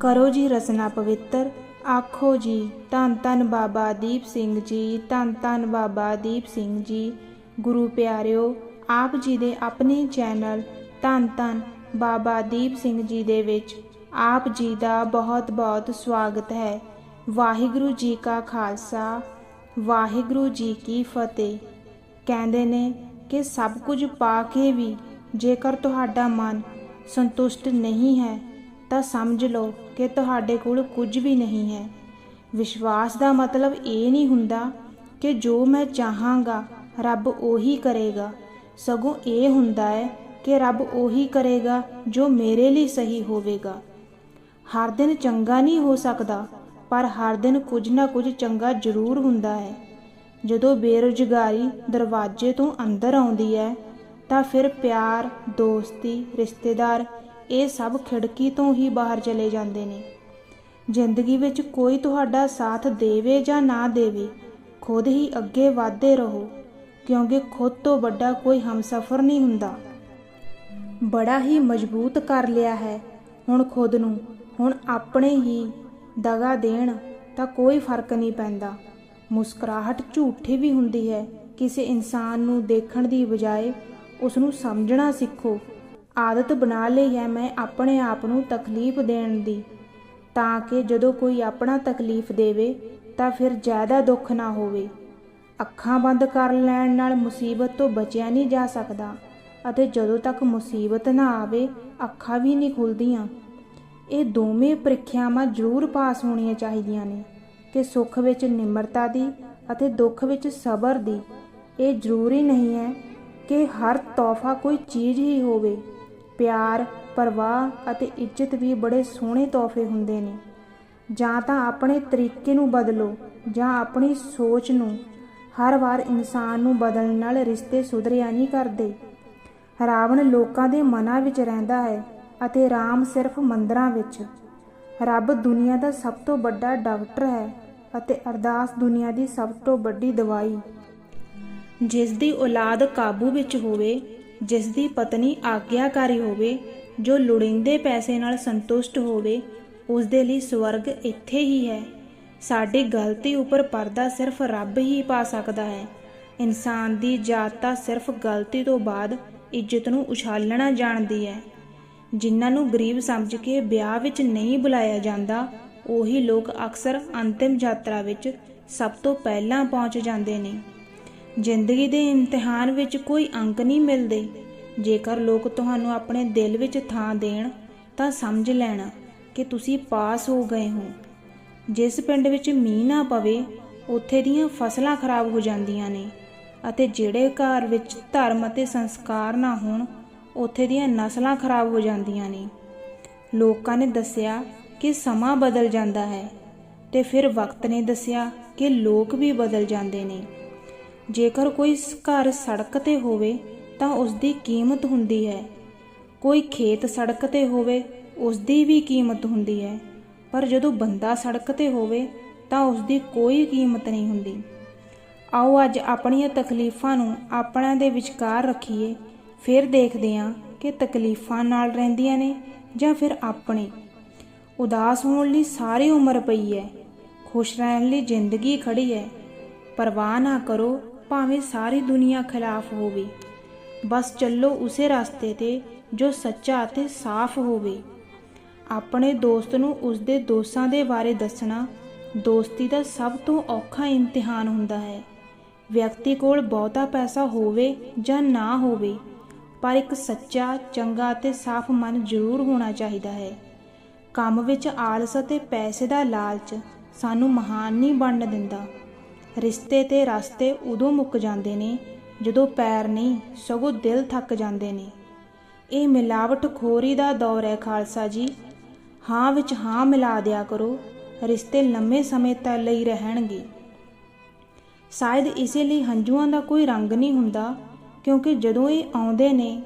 ਕਰੋ ਜੀ ਰਸਨਾ ਪਵਿੱਤਰ, ਆਖੋ ਜੀ, ਧੰਨ ਧੰਨ ਬਾਬਾ ਦੀਪ ਸਿੰਘ ਜੀ, ਧੰਨ ਧੰਨ ਬਾਬਾ ਦੀਪ ਸਿੰਘ ਜੀ। ਗੁਰੂ ਪਿਆਰਿਓ, ਆਪ ਜੀ ਦੇ ਆਪਣੇ ਚੈਨਲ ਧੰਨ ਧੰਨ ਬਾਬਾ ਦੀਪ ਸਿੰਘ ਜੀ ਦੇ ਵਿੱਚ ਆਪ ਜੀ ਦਾ ਬਹੁਤ ਬਹੁਤ ਸਵਾਗਤ ਹੈ। ਵਾਹਿਗੁਰੂ ਜੀ ਕਾ ਖਾਲਸਾ, ਵਾਹਿਗੁਰੂ ਜੀ ਕੀ ਫਤਿਹ। ਕਹਿੰਦੇ ਨੇ ਕਿ ਸਭ ਕੁਝ ਪਾ ਕੇ ਵੀ ਜੇਕਰ ਤੁਹਾਡਾ ਮਨ ਸੰਤੁਸ਼ਟ ਨਹੀਂ ਹੈ ਤਾਂ ਸਮਝ ਲਓ ਕਿ ਤੁਹਾਡੇ ਕੋਲ ਕੁਝ ਵੀ ਨਹੀਂ ਹੈ। ਵਿਸ਼ਵਾਸ ਦਾ ਮਤਲਬ ਇਹ ਨਹੀਂ ਹੁੰਦਾ ਕਿ ਜੋ ਮੈਂ ਚਾਹਾਂਗਾ, ਰੱਬ ਉਹੀ ਕਰੇਗਾ। ਸਗੋਂ ਇਹ ਹੁੰਦਾ ਹੈ ਕਿ ਰੱਬ ਉਹੀ ਕਰੇਗਾ ਜੋ ਮੇਰੇ ਲਈ ਸਹੀ ਹੋਵੇਗਾ। ਹਰ ਦਿਨ ਚੰਗਾ ਨਹੀਂ ਹੋ ਸਕਦਾ, ਪਰ ਹਰ ਦਿਨ ਕੁਝ ਨਾ ਕੁਝ ਚੰਗਾ ਜ਼ਰੂਰ ਹੁੰਦਾ ਹੈ। ਜਦੋਂ ਬੇਰੁਜ਼ਗਾਰੀ ਦਰਵਾਜ਼ੇ ਤੋਂ ਅੰਦਰ ਆਉਂਦੀ ਹੈ, ਤਾਂ ਫਿਰ ਪਿਆਰ, ਦੋਸਤੀ, ਰਿਸ਼ਤੇਦਾਰ ਇਹ ਸਭ ਖਿੜਕੀ ਤੋਂ ਹੀ ਬਾਹਰ ਚਲੇ ਜਾਂਦੇ ਨੇ। ਜ਼ਿੰਦਗੀ ਵਿੱਚ ਕੋਈ ਤੁਹਾਡਾ ਸਾਥ ਦੇਵੇ ਜਾਂ ਨਾ ਦੇਵੇ, ਖੁਦ ਹੀ ਅੱਗੇ ਵਧਦੇ ਰਹੋ, ਕਿਉਂਕਿ ਖੁਦ ਤੋਂ ਵੱਡਾ ਕੋਈ ਹਮਸਫਰ ਨਹੀਂ ਹੁੰਦਾ। ਬੜਾ ਹੀ ਮਜ਼ਬੂਤ ਕਰ ਲਿਆ ਹੈ ਹੁਣ ਖੁਦ ਨੂੰ। ਹੁਣ ਆਪਣੇ ਹੀ ਦਗਾ ਦੇਣ ਤਾਂ ਕੋਈ ਫ਼ਰਕ ਨਹੀਂ ਪੈਂਦਾ। ਮੁਸਕਰਾਹਟ ਝੂਠੀ ਵੀ ਹੁੰਦੀ ਹੈ। ਕਿਸੇ ਇਨਸਾਨ ਨੂੰ ਦੇਖਣ ਦੀ ਬਜਾਏ ਉਸ ਨੂੰ ਸਮਝਣਾ ਸਿੱਖੋ। ਆਦਤ ਬਣਾ ਲਈ ਹੈ ਮੈਂ ਆਪਣੇ ਆਪ ਨੂੰ ਤਕਲੀਫ ਦੇਣ ਦੀ। ਤਾਂ ਕਿ ਜਦੋਂ ਕੋਈ ਆਪਣਾ ਤਕਲੀਫ ਦੇਵੇ, ਤਾਂ ਫਿਰ ਜ਼ਿਆਦਾ ਦੁੱਖ ਨਾ ਹੋਵੇ। ਅੱਖਾਂ ਬੰਦ ਕਰ ਲੈਣ ਨਾਲ ਮੁਸੀਬਤ ਤੋਂ ਬਚਿਆ ਨਹੀਂ ਜਾ ਸਕਦਾ ਅਤੇ ਜਦੋਂ ਤੱਕ ਮੁਸੀਬਤ ਨਾ ਆਵੇ, ਅੱਖਾਂ ਵੀ ਨਹੀਂ ਖੁੱਲਦੀਆਂ। ਇਹ ਦੋਵੇਂ ਪ੍ਰੀਖਿਆਵਾਂ ਜ਼ਰੂਰ ਪਾਸ ਹੋਣੀਆਂ ਚਾਹੀਦੀਆਂ ਨੇ ਕਿ ਸੁੱਖ ਵਿੱਚ ਨਿਮਰਤਾ ਦੀ ਅਤੇ ਦੁੱਖ ਵਿੱਚ ਸਬਰ ਦੀ। ਇਹ ਜ਼ਰੂਰੀ ਨਹੀਂ ਹੈ ਕਿ ਹਰ ਤੋਹਫਾ ਕੋਈ ਚੀਜ਼ ਹੀ ਹੋਵੇ। ਪਿਆਰ, ਪਰਵਾਹ ਅਤੇ ਇੱਜ਼ਤ ਵੀ ਬੜੇ ਸੋਹਣੇ ਤੋਹਫੇ ਹੁੰਦੇ ਨੇ। ਜਾਂ ਤਾਂ ਆਪਣੇ ਤਰੀਕੇ ਨੂੰ ਬਦਲੋ, ਜਾਂ ਆਪਣੀ ਸੋਚ ਨੂੰ। ਹਰ ਵਾਰ ਇਨਸਾਨ ਨੂੰ ਬਦਲਣ ਨਾਲ ਰਿਸ਼ਤੇ ਸੁਧਰਿਆ ਨਹੀਂ ਕਰਦੇ। ਰਾਵਣ ਲੋਕਾਂ ਦੇ ਮਨਾਂ ਵਿੱਚ ਰਹਿੰਦਾ ਹੈ ਅਤੇ ਰਾਮ ਸਿਰਫ ਮੰਦਰਾਂ ਵਿੱਚ। ਰੱਬ ਦੁਨੀਆ ਦਾ ਸਭ ਤੋਂ ਵੱਡਾ ਡਾਕਟਰ ਹੈ ਅਤੇ ਅਰਦਾਸ ਦੁਨੀਆ ਦੀ ਸਭ ਤੋਂ ਵੱਡੀ ਦਵਾਈ। ਜਿਸ ਦੀ ਔਲਾਦ ਕਾਬੂ ਵਿੱਚ ਹੋਵੇ ਜਿਸ ਦੀ ਪਤਨੀ ਆਗਿਆਕਾਰੀ ਹੋਵੇ, ਜੋ ਲੋੜੀਂਦੇ ਪੈਸੇ ਨਾਲ ਸੰਤੁਸ਼ਟ ਹੋਵੇ ਉਸ ਦੇ ਲਈ ਸਵਰਗ ਇੱਥੇ ਹੀ ਹੈ। ਸਾਡੀ ਗਲਤੀ ਉੱਪਰ ਪਰਦਾ ਸਿਰਫ ਰੱਬ ਹੀ ਪਾ ਸਕਦਾ ਹੈ। ਇਨਸਾਨ ਦੀ ਜਾਤ ਤਾਂ ਸਿਰਫ ਗਲਤੀ ਤੋਂ ਬਾਅਦ ਇੱਜ਼ਤ ਨੂੰ ਉਛਾਲਣਾ ਜਾਣਦੀ ਹੈ। ਜਿਨ੍ਹਾਂ ਨੂੰ ਗਰੀਬ ਸਮਝ ਕੇ ਵਿਆਹ ਵਿੱਚ ਨਹੀਂ ਬੁਲਾਇਆ ਜਾਂਦਾ, ਉਹੀ ਲੋਕ ਅਕਸਰ ਅੰਤਿਮ ਯਾਤਰਾ ਵਿੱਚ ਸਭ ਤੋਂ ਪਹਿਲਾਂ ਪਹੁੰਚ ਜਾਂਦੇ ਨੇ। ਜ਼ਿੰਦਗੀ ਦੇ ਇਮਤਿਹਾਨ ਵਿੱਚ ਕੋਈ ਅੰਕ ਨਹੀਂ ਮਿਲਦੇ। ਜੇਕਰ ਲੋਕ ਤੁਹਾਨੂੰ ਆਪਣੇ ਦਿਲ ਵਿੱਚ ਥਾਂ ਦੇਣ, ਤਾਂ ਸਮਝ ਲੈਣਾ ਕਿ ਤੁਸੀਂ ਪਾਸ ਹੋ ਗਏ ਹੋ। ਜਿਸ ਪਿੰਡ ਵਿੱਚ ਮੀਂਹ ਨਾ ਪਵੇ, ਉੱਥੇ ਦੀਆਂ ਫਸਲਾਂ ਖਰਾਬ ਹੋ ਜਾਂਦੀਆਂ ਨੇ ਅਤੇ ਜਿਹੜੇ ਘਰ ਵਿੱਚ ਧਰਮ ਅਤੇ ਸੰਸਕਾਰ ਨਾ ਹੋਣ, ਉੱਥੇ ਦੀਆਂ ਨਸਲਾਂ ਖਰਾਬ ਹੋ ਜਾਂਦੀਆਂ ਨੇ। ਲੋਕਾਂ ਨੇ ਦੱਸਿਆ ਕਿ ਸਮਾਂ ਬਦਲ ਜਾਂਦਾ ਹੈ ਤੇ ਫਿਰ ਵਕਤ ਨੇ ਦੱਸਿਆ ਕਿ ਲੋਕ ਵੀ ਬਦਲ ਜਾਂਦੇ ਨੇ। ਜੇਕਰ ਕੋਈ ਘਰ ਸੜਕ ਤੇ ਹੋਵੇ ਤਾਂ ਉਸ ਦੀ ਕੀਮਤ ਹੁੰਦੀ ਹੈ। ਕੋਈ ਖੇਤ ਸੜਕ ਤੇ ਹੋਵੇ ਉਸ ਦੀ ਵੀ ਕੀਮਤ ਹੁੰਦੀ ਹੈ। ਪਰ ਜਦੋਂ ਬੰਦਾ ਸੜਕ ਤੇ ਹੋਵੇ, ਤਾਂ ਉਸ ਦੀ ਕੋਈ ਕੀਮਤ ਨਹੀਂ ਹੁੰਦੀ। ਆਓ ਅੱਜ ਆਪਣੀਆਂ ਤਕਲੀਫਾਂ ਨੂੰ ਆਪਣਿਆਂ ਦੇ ਵਿਚਕਾਰ ਰੱਖੀਏ। ਫਿਰ ਦੇਖਦੇ ਹਾਂ ਕਿ ਤਕਲੀਫਾਂ ਨਾਲ ਰਹਿੰਦੀਆਂ ਨੇ ਜਾਂ ਫਿਰ ਆਪਣੇ। ਉਦਾਸ ਹੋਣ ਲਈ ਸਾਰੀ ਉਮਰ ਪਈ ਹੈ। ਖੁਸ਼ ਰਹਿਣ ਲਈ ਜ਼ਿੰਦਗੀ ਖੜੀ ਹੈ। ਪਰਵਾਹ ਨਾ ਕਰੋ ਭਾਵੇਂ ਸਾਰੀ ਦੁਨੀਆ ਖਿਲਾਫ ਹੋਵੇ, ਬਸ ਚੱਲੋ ਉਸੇ ਰਸਤੇ ਤੇ ਜੋ ਸੱਚਾ ਅਤੇ ਸਾਫ਼ ਹੋਵੇ। ਆਪਣੇ ਦੋਸਤ ਨੂੰ ਉਸਦੇ ਦੋਸਾਂ ਦੇ ਬਾਰੇ ਦੱਸਣਾ, ਦੋਸਤੀ ਦਾ ਸਭ ਤੋਂ ਔਖਾ ਇਮਤਿਹਾਨ ਹੁੰਦਾ ਹੈ। ਵਿਅਕਤੀ ਕੋਲ ਬਹੁਤਾ ਪੈਸਾ ਹੋਵੇ ਜਾਂ ਨਾ ਹੋਵੇ, ਪਰ ਇੱਕ ਸੱਚਾ, ਚੰਗਾ ਅਤੇ ਸਾਫ਼ ਮਨ ਜ਼ਰੂਰ ਹੋਣਾ ਚਾਹੀਦਾ ਹੈ। ਕੰਮ ਵਿੱਚ ਆਲਸ ਅਤੇ ਪੈਸੇ ਦਾ ਲਾਲਚ ਸਾਨੂੰ ਮਹਾਨ ਨਹੀਂ ਬਣਨ ਦਿੰਦਾ। ਰਿਸ਼ਤੇ ਤੇ ਰਸਤੇ ਉਦੋਂ ਮੁੱਕ ਜਾਂਦੇ ਨੇ ਜਦੋਂ ਪੈਰ ਨਹੀਂ, ਸਗੋਂ ਦਿਲ ਥੱਕ ਜਾਂਦੇ ਨੇ। ਇਹ ਮਿਲਾਵਟ ਖੋਰੀ ਦਾ ਦੌਰ ਹੈ ਖਾਲਸਾ ਜੀ। ਹਾਂ ਵਿੱਚ ਹਾਂ ਮਿਲਾ ਦਿਆ ਕਰੋ, ਰਿਸ਼ਤੇ ਲੰਮੇ ਸਮੇਂ ਤੱਕ ਲਈ ਰਹਿਣਗੇ। ਸ਼ਾਇਦ ਇਸੇ ਲਈ ਹੰਝੂਆਂ ਦਾ ਕੋਈ ਰੰਗ ਨਹੀਂ ਹੁੰਦਾ, ਕਿਉਂਕਿ ਜਦੋਂ ਇਹ ਆਉਂਦੇ ਨੇ,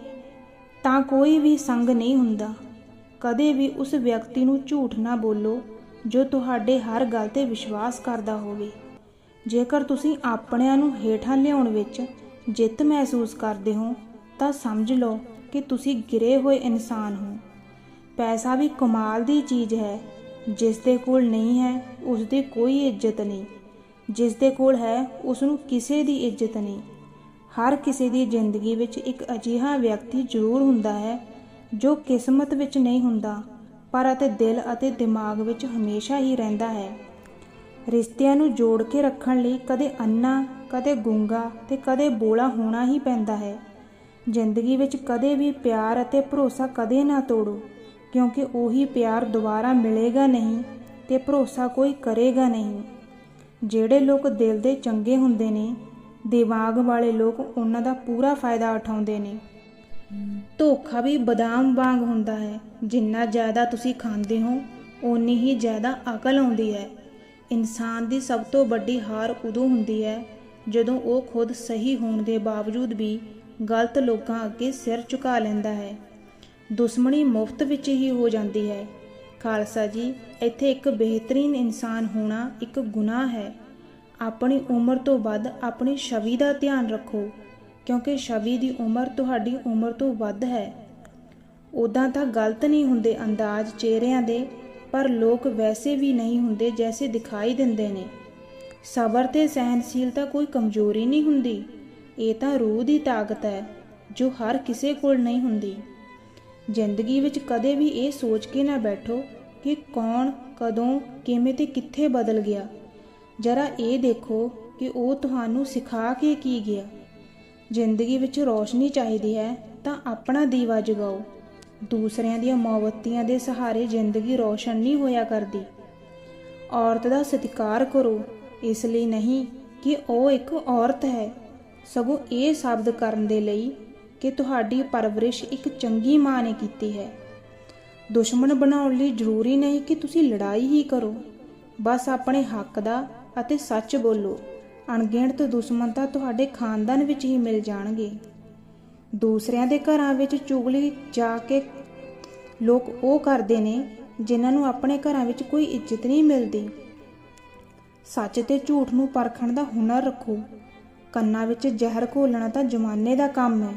ਤਾਂ ਕੋਈ ਵੀ ਸੰਗ ਨਹੀਂ ਹੁੰਦਾ। ਕਦੇ ਵੀ ਉਸ ਵਿਅਕਤੀ ਨੂੰ ਝੂਠ ਨਾ ਬੋਲੋ ਜੋ ਤੁਹਾਡੇ ਹਰ ਗੱਲ ਤੇ ਵਿਸ਼ਵਾਸ ਕਰਦਾ ਹੋਵੇ। ਜੇਕਰ ਤੁਸੀਂ ਆਪਣਿਆਂ ਨੂੰ ਹੇਠਾਂ ਲਿਆਉਣ ਵਿੱਚ ਜਿੱਤ ਮਹਿਸੂਸ ਕਰਦੇ ਹੋ, ਤਾਂ ਸਮਝ ਲਓ ਕਿ ਤੁਸੀਂ ਗਿਰੇ ਹੋਏ ਇਨਸਾਨ ਹੋ। ਪੈਸਾ ਵੀ ਕਮਾਲ ਦੀ ਚੀਜ਼ ਹੈ। ਜਿਸ ਦੇ ਕੋਲ ਨਹੀਂ ਹੈ ਉਸ ਦੀ ਕੋਈ ਇੱਜ਼ਤ ਨਹੀਂ। ਜਿਸ ਦੇ ਕੋਲ ਹੈ ਉਸ ਨੂੰ ਕਿਸੇ ਦੀ ਇੱਜ਼ਤ ਨਹੀਂ। ਹਰ ਕਿਸੇ ਦੀ ਜ਼ਿੰਦਗੀ ਵਿੱਚ ਇੱਕ ਅਜਿਹਾ ਵਿਅਕਤੀ ਜ਼ਰੂਰ ਹੁੰਦਾ ਹੈ, ਜੋ ਕਿਸਮਤ ਵਿੱਚ ਨਹੀਂ ਹੁੰਦਾ, ਪਰ ਅਤੇ ਦਿਲ ਅਤੇ ਦਿਮਾਗ ਵਿੱਚ ਹਮੇਸ਼ਾ ਹੀ ਰਹਿੰਦਾ ਹੈ। ਰਿਸ਼ਤਿਆਂ ਨੂੰ ਜੋੜ ਕੇ ਰੱਖਣ ਲਈ ਕਦੇ ਅੰਨਾ, ਕਦੇ ਗੂੰਗਾ ਤੇ ਕਦੇ ਬੋਲਾ ਹੋਣਾ ਹੀ ਪੈਂਦਾ ਹੈ। ਜ਼ਿੰਦਗੀ ਵਿੱਚ ਕਦੇ ਵੀ ਪਿਆਰ ਅਤੇ ਭਰੋਸਾ ਕਦੇ ਨਾ ਤੋੜੋ, ਕਿਉਂਕਿ ਉਹੀ ਪਿਆਰ ਦੁਬਾਰਾ ਮਿਲੇਗਾ ਨਹੀਂ ਤੇ ਭਰੋਸਾ ਕੋਈ ਕਰੇਗਾ ਨਹੀਂ। ਜਿਹੜੇ ਲੋਕ ਦਿਲ ਦੇ ਚੰਗੇ ਹੁੰਦੇ ਨੇ, ਦਿਮਾਗ ਵਾਲੇ ਲੋਕ ਉਹਨਾਂ ਦਾ ਪੂਰਾ ਫਾਇਦਾ ਉਠਾਉਂਦੇ ਨੇ। ਧੋਖਾ ਵੀ ਬਦਾਮ ਵਾਂਗ ਹੁੰਦਾ ਹੈ। ਜਿੰਨਾ ਜ਼ਿਆਦਾ ਤੁਸੀਂ ਖਾਂਦੇ ਹੋ, ਓਨੀ ਹੀ ਜ਼ਿਆਦਾ ਅਕਲ ਆਉਂਦੀ ਹੈ। ਇਨਸਾਨ ਦੀ ਸਭ ਤੋਂ ਵੱਡੀ ਹਾਰ ਉਦੋਂ ਹੁੰਦੀ ਹੈ ਜਦੋਂ ਉਹ ਖੁਦ ਸਹੀ ਹੋਣ ਦੇ ਬਾਵਜੂਦ ਵੀ ਗਲਤ ਲੋਕਾਂ ਅੱਗੇ ਸਿਰ ਝੁਕਾ ਲੈਂਦਾ ਹੈ। ਦੁਸ਼ਮਣੀ ਮੁਫਤ ਵਿੱਚ ਹੀ ਹੋ ਜਾਂਦੀ ਹੈ। ਖਾਲਸਾ ਜੀ, ਇੱਥੇ ਇੱਕ ਬਿਹਤਰੀਨ ਇਨਸਾਨ ਹੋਣਾ ਇੱਕ ਗੁਨਾਹ ਹੈ। ਆਪਣੀ ਉਮਰ ਤੋਂ ਵੱਧ ਆਪਣੀ ਛਵੀ ਦਾ ਧਿਆਨ ਰੱਖੋ, ਕਿਉਂਕਿ ਛਵੀ ਦੀ ਉਮਰ ਤੁਹਾਡੀ ਉਮਰ ਤੋਂ ਵੱਧ ਹੈ। ਉਦਾਂ ਤਾਂ ਗਲਤ ਨਹੀਂ ਹੁੰਦੇ ਅੰਦਾਜ਼ ਚਿਹਰਿਆਂ ਦੇ ਪਰ ਲੋਕ ਵੈਸੇ ਵੀ ਨਹੀਂ ਹੁੰਦੇ ਜੈਸੇ ਦਿਖਾਈ ਦਿੰਦੇ ਨੇ। ਸਬਰ ਤੇ ਸਹਿਨਸ਼ੀਲਤਾ ਕੋਈ ਕਮਜ਼ੋਰੀ ਨਹੀਂ ਹੁੰਦੀ। ਇਹ ਤਾਂ ਰੂਹ ਦੀ ਤਾਕਤ ਹੈ, ਜੋ ਹਰ ਕਿਸੇ ਕੋਲ ਨਹੀਂ ਹੁੰਦੀ। ਜ਼ਿੰਦਗੀ ਵਿੱਚ ਕਦੇ ਵੀ ਇਹ ਸੋਚ ਕੇ ਨਾ ਬੈਠੋ ਕਿ ਕੌਣ, ਕਦੋਂ, ਕਿਵੇਂ ਤੇ ਕਿੱਥੇ ਬਦਲ ਗਿਆ। ਜਰਾ ਇਹ ਦੇਖੋ ਕਿ ਉਹ ਤੁਹਾਨੂੰ ਸਿਖਾ ਕੇ ਕੀ ਗਿਆ। ਜ਼ਿੰਦਗੀ ਵਿੱਚ ਰੋਸ਼ਨੀ ਚਾਹੀਦੀ ਹੈ, ਤਾਂ ਆਪਣਾ ਦੀਵਾ ਜਗਾਓ। ਦੂਸਰਿਆਂ ਦੀਆਂ ਮੋਮਬੱਤੀਆਂ ਦੇ ਸਹਾਰੇ ਜ਼ਿੰਦਗੀ ਰੋਸ਼ਨ ਨਹੀਂ ਹੋਇਆ ਕਰਦੀ। ਔਰਤ ਦਾ ਸਤਿਕਾਰ ਕਰੋ, ਇਸ ਲਈ ਨਹੀਂ ਕਿ ਉਹ ਇੱਕ ਔਰਤ ਹੈ। ਸਗੋਂ ਇਹ ਸ਼ਬਦ ਕਰਨ ਦੇ ਲਈ ਕਿ ਤੁਹਾਡੀ ਪਰਵਰਿਸ਼ ਇੱਕ ਚੰਗੀ ਮਾਂ ਨੇ ਕੀਤੀ ਹੈ। ਦੁਸ਼ਮਣ ਬਣਾਉਣ ਲਈ ਜ਼ਰੂਰੀ ਨਹੀਂ ਕਿ ਤੁਸੀਂ ਲੜਾਈ ਹੀ ਕਰੋ। ਬਸ ਆਪਣੇ ਹੱਕ ਦਾ ਅਤੇ ਸੱਚ ਬੋਲੋ। ਅਣਗਿਣਤ ਦੁਸ਼ਮਣ ਤਾਂ ਤੁਹਾਡੇ ਖਾਨਦਾਨ ਵਿੱਚ ਹੀ ਮਿਲ ਜਾਣਗੇ। ਦੂਸਰਿਆਂ ਦੇ ਘਰਾਂ ਵਿੱਚ ਚੁਗਲੀ ਜਾ ਕੇ ਲੋਕ ਉਹ ਕਰਦੇ ਨੇ ਜਿਨ੍ਹਾਂ ਨੂੰ ਆਪਣੇ ਘਰਾਂ ਵਿੱਚ ਕੋਈ ਇੱਜ਼ਤ ਨਹੀਂ ਮਿਲਦੀ। ਸੱਚ ਤੇ ਝੂਠ ਨੂੰ ਪਰਖਣ ਦਾ ਹੁਨਰ ਰੱਖੋ। ਕੰਨਾਂ ਵਿੱਚ ਜ਼ਹਿਰ ਘੋਲਣਾ ਤਾਂ ਜ਼ਮਾਨੇ ਦਾ ਕੰਮ ਹੈ।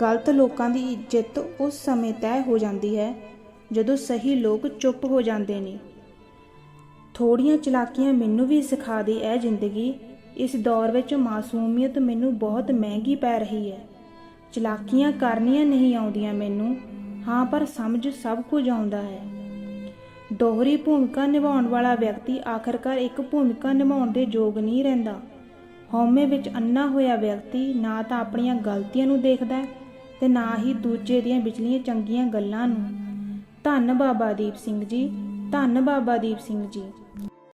ਗਲਤ ਲੋਕਾਂ ਦੀ ਇੱਜ਼ਤ ਉਸ ਸਮੇਂ ਤੈਅ ਹੋ ਜਾਂਦੀ ਹੈ, ਜਦੋਂ ਸਹੀ ਲੋਕ ਚੁੱਪ ਹੋ ਜਾਂਦੇ ਨੇ। ਥੋੜੀਆਂ ਚਲਾਕੀਆਂ ਮੈਨੂੰ ਵੀ ਸਿਖਾ ਦੇ, ਇਹ ਜ਼ਿੰਦਗੀ। ਇਸ ਦੌਰ ਵਿੱਚ ਮਾਸੂਮੀਅਤ ਮੈਨੂੰ ਬਹੁਤ ਮਹਿੰਗੀ ਪੈ ਰਹੀ ਹੈ। ਚਲਾਕੀਆਂ ਕਰਨੀਆਂ ਨਹੀਂ ਆਉਂਦੀਆਂ ਮੈਨੂੰ। ਹਾਂ, ਪਰ ਸਮਝ ਸਭ ਕੁਝ ਆਉਂਦਾ ਹੈ। ਦੋਹਰੀ ਭੂਮਿਕਾ ਨਿਭਾਉਣ ਵਾਲਾ ਵਿਅਕਤੀ ਆਖਰਕਾਰ ਇੱਕ ਭੂਮਿਕਾ ਨਿਭਾਉਣ ਦੇ ਯੋਗ ਨਹੀਂ ਰਹਿੰਦਾ। ਹਉਮੈ ਵਿੱਚ ਅੰਨਾ ਹੋਇਆ ਵਿਅਕਤੀ ਨਾ ਤਾਂ ਆਪਣੀਆਂ ਗਲਤੀਆਂ ਨੂੰ ਦੇਖਦਾ ਹੈ ਤੇ ਨਾ ਹੀ ਦੂਜੇ ਦੀਆਂ ਵਿਚਲੀਆਂ ਚੰਗੀਆਂ ਗੱਲਾਂ ਨੂੰ। ਧੰਨ ਬਾਬਾ ਦੀਪ ਸਿੰਘ ਜੀ, ਧੰਨ ਬਾਬਾ ਦੀਪ ਸਿੰਘ ਜੀ।